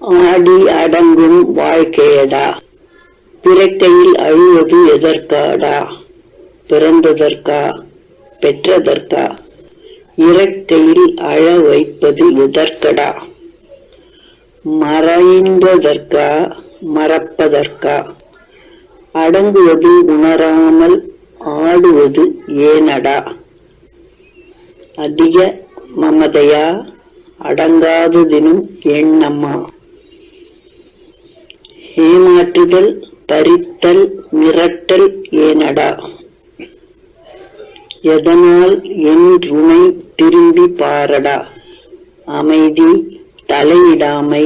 ஆடி அடங்கும் வாழ்க்கையடா. பிறக்கையில் அழுவது எதற்காடா? பிறந்ததற்கா? பெற்றதற்கா? இறக்கையில் அழ வைப்பது எதற்கடா? மறைந்ததற்கா? மறப்பதற்கா? அடங்குவது உணராமல் ஆடுவது ஏனடா? அதிக மமதையா? அடங்காததினும் எண்ணம்மா. ஏமாற்றுதல் பறித்தல் மிரட்டல் ஏனடா? எதனால் என் ருணை திரும்பி பாரடா? அமைதி தலையிடாமை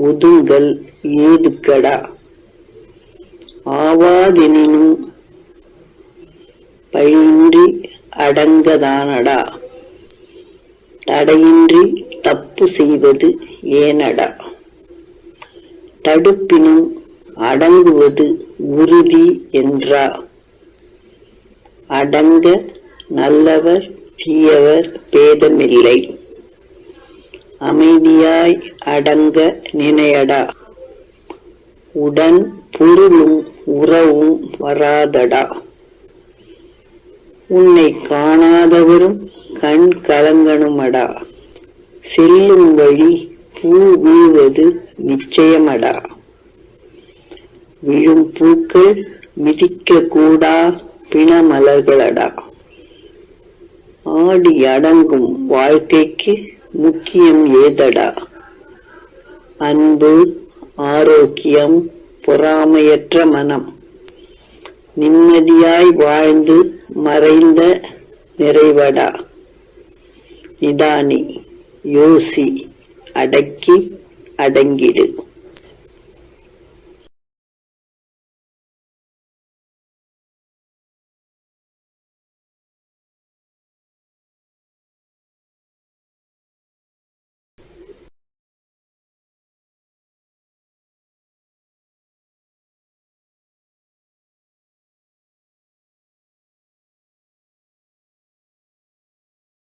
ஒதுங்கல் ஏதுக்கடா? ஆவாதெனினும் பயின்றி அடங்கதானடா? தடையின்றி தப்பு செய்வது ஏனடா? தடுப்பினும் அடங்குவது உறுதி என்றா? அடங்க நல்லவர் தீயவர் பேதமில்லை. அமைதியாய் அடங்க நினையடா. உடன் பொருளும் உறவும் வராதடா. உன்னை காணாதவரும் கண் கலங்கணுமடா. செல்லும் வழி பூ விழுவது நிச்சயமடா. விழும் பூக்கள் மிதிக்க கூடா பிணமலர்களடா. ஆடி அடங்கும் வாழ்க்கைக்கு முக்கியம் ஏதடா. அன்பு ஆரோக்கியம் பொறாமையற்ற மனம். நிம்மதியாய் வாழ்ந்து மறைந்த நிறைவடா. நிதானி யோசி. அடக்கி அடங்கிடு.